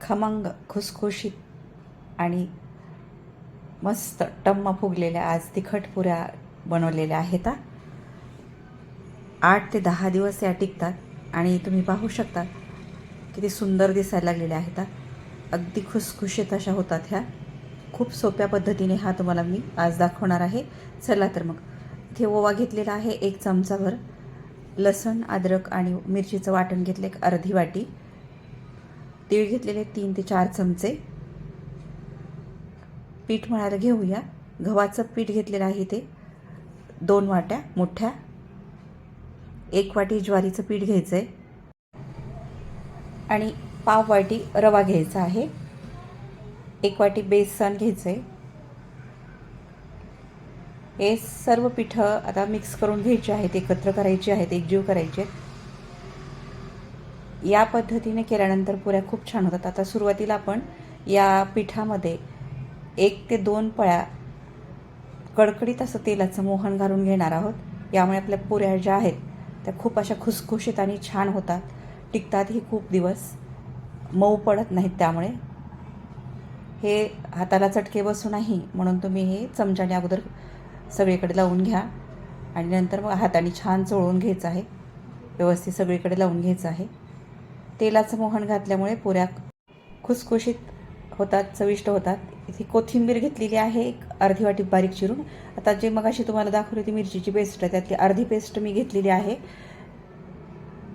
खमंग खुसखुशीत आणि मस्त टम्म फुगलेल्या आज तिखट पुऱ्या बनवलेल्या आहेत आठ ते दहा दिवस या टिकतात आणि तुम्ही पाहू शकता किती सुंदर दिसायला लागलेल्या आहेत अगदी खुसखुशीत अशा होतात ह्या. खूप सोप्या पद्धतीने हा तुम्हाला मी आज दाखवणार आहे. चला तर मग. इथे ओवा घेतलेला आहे एक चमचाभर. लसण अद्रक आणि मिरचीचं वाटण घेतलं एक अर्धी वाटी. तीळ घेतलेले तीन ते चार चमचे. पीठ मळायला घेऊया. गव्हाचं पीठ घेतलेलं आहे ते. दोन वाट्या मोठ्या. एक वाटी ज्वारीचं पीठ घ्यायचं आहे आणि पाव वाटी रवा घ्यायचा आहे. एक वाटी बेसन घ्यायचं आहे हे सर्व पिठं आता मिक्स करून घ्यायची आहेत एकत्र करायची आहेत एकजीव करायचे आहेत. या पद्धतीने केल्यानंतर पुऱ्या खूप छान होतात. आता सुरुवातीला आपण या पिठामध्ये एक ते दोन पळ्या कडकडीत असं तेलाचं मोहन घालून घेणार आहोत. यामुळे आपल्या पुऱ्या ज्या आहेत त्या खूप अशा खुसखुशीत आणि छान होतात. टिकतातही खूप दिवस. मऊ पडत नाहीत त्यामुळे. हे हाताला चटके बसू नाही म्हणून तुम्ही हे चमच्याने अगोदर सगळीकडे लावून घ्या. आणि नंतर मग हाताने छान चोळून घ्यायचं आहे. व्यवस्थित सगळीकडे लावून घ्यायचं आहे. तेलाचं मोहन घातल्यामुळे पुऱ्या खुसखुशीत होतात चविष्ट होतात. इथे कोथिंबीर घेतलेली आहे एक अर्धी वाटी बारीक चिरून. आता जे मगाशी तुम्हाला दाखवली होती मिरचीची पेस्ट आहे त्यातली अर्धी पेस्ट मी घेतलेली आहे.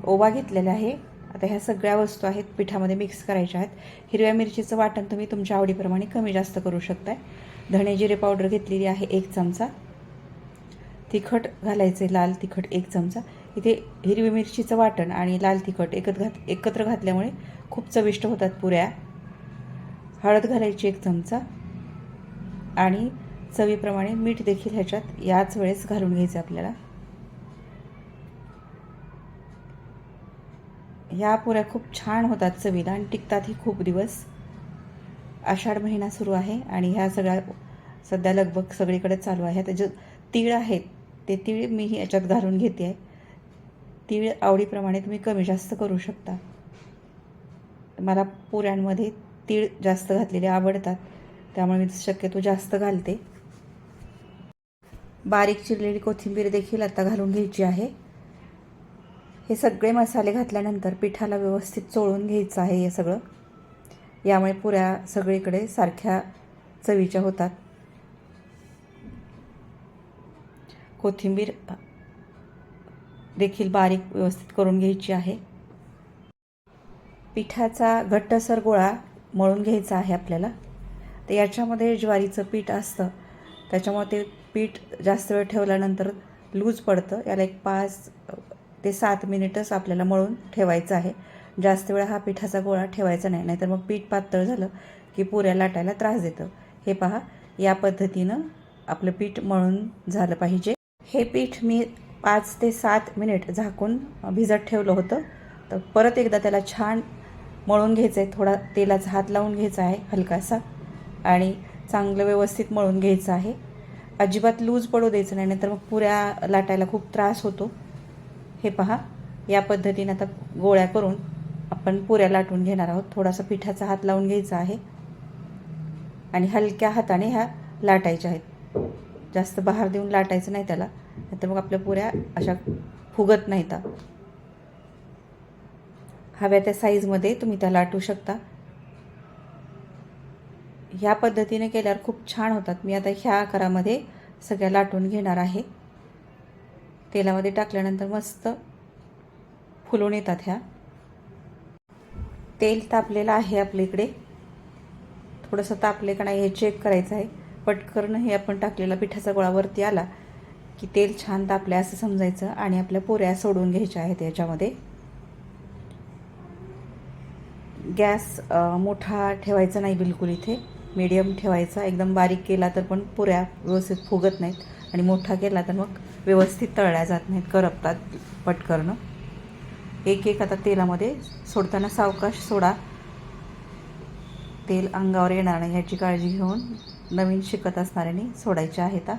ओवा घेतलेला आहे. आता ह्या सगळ्या वस्तू आहेत पिठामध्ये मिक्स करायच्या आहेत. हिरव्या मिरचीचं वाटण तुम्ही तुमच्या आवडीप्रमाणे कमी जास्त करू शकताय. धणे जिरे पावडर घेतलेली आहे एक चमचा. तिखट घालायचे लाल तिखट एक चमचा. इथे हिरवी मिरचीचं वाटण आणि लाल तिखट एकत्र घात एकत्र घातल्यामुळे खूप चविष्ट होतात पुऱ्या. हळद घालायची एक चमचा आणि चवीप्रमाणे मीठ देखील ह्याच्यात याच वेळेस घालून घ्यायचं आपल्याला. ह्या पुऱ्या खूप छान होतात चवीला आणि टिकतातही खूप दिवस. आषाढ महिना सुरू आहे आणि ह्या सगळ्या सध्या लगभग सगळीकडे चालू आहे. त्याचे तीळ आहेत ते तीळ मी याच्यात घालून घेते. आहे तीळ आवडीप्रमाणे तुम्ही कमी जास्त करू शकता. मला पुऱ्यांमध्ये तीळ जास्त घातलेले आवडतात त्यामुळे मी शक्यतो जास्त घालते. बारीक चिरलेली कोथिंबीर देखील आता घालून घ्यायची आहे. हे सगळे मसाले घातल्यानंतर पिठाला व्यवस्थित चोळून घ्यायचं आहे हे सगळं. यामुळे पुऱ्या सगळीकडे सारख्या चवीच्या होतात. कोथिंबीर देखील बारीक व्यवस्थित करून घ्यायची आहे. पिठाचा घट्टसर गोळा मळून घ्यायचा आहे आपल्याला. तर याच्यामध्ये ज्वारीचं पीठ असतं. त्याच्यामुळे ते पीठ जास्त वेळ ठेवल्यानंतर लूज पडतं. याला एक पाच ते सात मिनिटच आपल्याला मळून ठेवायचं आहे. जास्त वेळ हा पिठाचा गोळा ठेवायचा नाही. नाहीतर मग पीठ पातळ झालं की पुऱ्या लाटायला त्रास देतं. हे पहा या पद्धतीनं आपलं पीठ मळून झालं पाहिजे. हे पीठ मी पाच ते सात मिनिट झाकून भिजत ठेवलं होतं. तर परत एकदा त्याला छान मळून घ्यायचं आहे थोडा तेलाचा हात लावून घ्यायचा आहे हलकासा. आणि चांगलं व्यवस्थित मळून घ्यायचं आहे. अजिबात लूज पडू द्यायचं नाही नाहीतर मग पुऱ्या लाटायला खूप त्रास होतो. हे पहा या पद्धतीने आता गोळ्या करून आपण पुऱ्या लाटून घेणार आहोत. थोडासा पिठाचा हात लावून घ्यायचा आहे. आणि हलक्या हाताने ह्या लाटायच्या आहेत. जास्त बहार देऊन लाटायचं नाही त्याला. नाहीतर मग आपल्या पुऱ्या अशा फुगत नाहीत हव्या त्या साईजमध्ये तुम्ही त्या लाटू शकता. ह्या पद्धतीने केल्यावर खूप छान होतात. मी आता ह्या आकारामध्ये सगळ्या लाटून घेणार आहे. तेलामध्ये टाकल्यानंतर मस्त फुलून येतात ह्या. तेल तापलेलं आहे आपल्या इकडे. थोडंसं तापले का नाही हे चेक करायचं आहे. पटकन हे आपण टाकलेला पिठाचा गोळावरती आला. की तेल छान तापलं असं समजायचं आणि आपल्या पोऱ्या सोडून घ्यायच्या आहेत याच्यामध्ये. गॅस मोठा ठेवायचा नाही बिलकुल इथे. मीडियम ठेवायचा. एकदम बारीक केला तर पण पुऱ्या व्यवस्थित फुगत नाहीत आणि मोठा केला तर मग व्यवस्थित तळल्या जात नाहीत करपतात पटकरणं एक एक आता तेलामध्ये सोडताना सावकाश सोडा. तेल अंगावर येणार नाही ह्याची काळजी घेऊन नवीन शिकत असणाऱ्याने सोडायच्या आहेत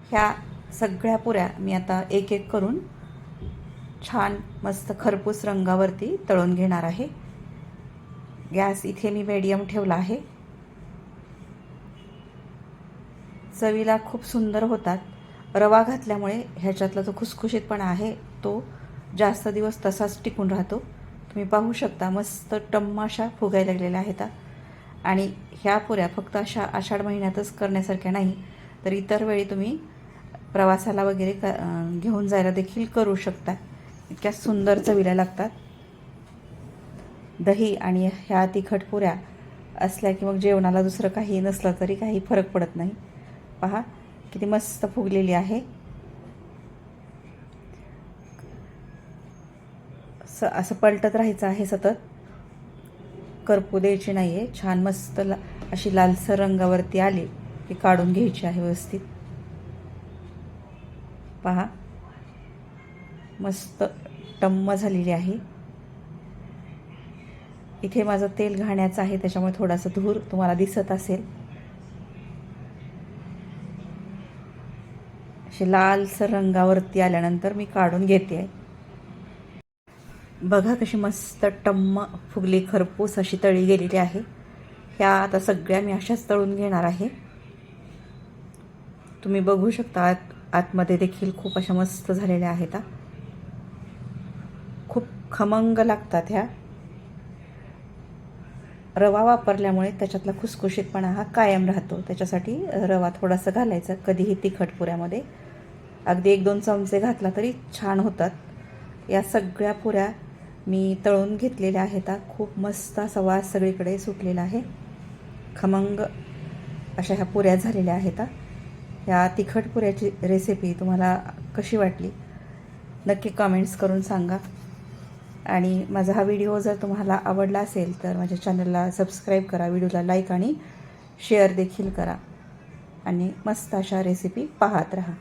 ह्या सगळ्या पुऱ्या मी आता एक एक करून छान मस्त खरपूस रंगावरती तळून घेणार आहे. गॅस इथे मी मीडियम ठेवला आहे. चवीला खूप सुंदर होतात. रवा घातल्यामुळे ह्याच्यातला जो खुसखुशीतपणा आहे तो जास्त दिवस तसाच टिकून राहतो. तुम्ही पाहू शकता मस्त टम्माशा फुगाय फुगायला लागलेल्या आहेत. आणि ह्या पुऱ्या फक्त अशा आषाढ महिन्यातच करण्यासारख्या नाही तर इतर वेळी तुम्ही प्रवासाला वगैरे क घेऊन जायला देखील करू शकता. इतक्या सुंदर चवीला लागतात. दही आणि ह्या तिखट पुऱ्या असल्या की मग जेवणाला दुसरं काही नसलं तरी काही फरक पडत नाही. पहा किती मस्त फुगलेली आहे. स असं पलटत राहायचं आहे सतत. करपू द्यायची नाही आहे छान मस्त ला अशी लालसर रंगावरती आली की काढून घ्यायची आहे व्यवस्थित. पहा. मस्त टम्म झालेली आहे. इथे माझं तेल घाण्याचं आहे त्याच्यामुळे थोडासा धूर तुम्हाला दिसत असेल. अशी लालसर रंगावरती आल्यानंतर मी काढून घेते. आहे बघा कशी मस्त टम्म फुगली खरपूस अशी तळी गेलेली आहे. ह्या आता सगळ्या मी अशाच तळून घेणार आहे. तुम्ही बघू शकता आत आतमध्ये देखील खूप अशा मस्त झालेल्या आहेत खूप खमंग लागतात ह्या. रवा वापरल्यामुळे त्याच्यातला खुसखुशीतपणा हा कायम राहतो. त्याच्यासाठी रवा थोडासा घालायचा कधीही तिखट पुऱ्यामध्ये. अगदी एक दोन चमचे घातला तरी छान होतात. या सगळ्या पुऱ्या मी तळून घेतलेल्या आहेत खूप मस्त असा वास सगळीकडे सुटलेला आहे. खमंग अशा ह्या पुऱ्या झालेल्या आहेत ह्या तिखट पुऱ्याची रेसिपी तुम्हाला कशी वाटली नक्की कमेंट्स करून सांगा. आणि माझा हा व्हिडिओ जर तुम्हाला आवडला असेल तर माझ्या चॅनलला सबस्क्राईब करा व्हिडिओला लाईक आणि शेअर देखील करा. आणि मस्त अशा रेसिपी पाहत राहा.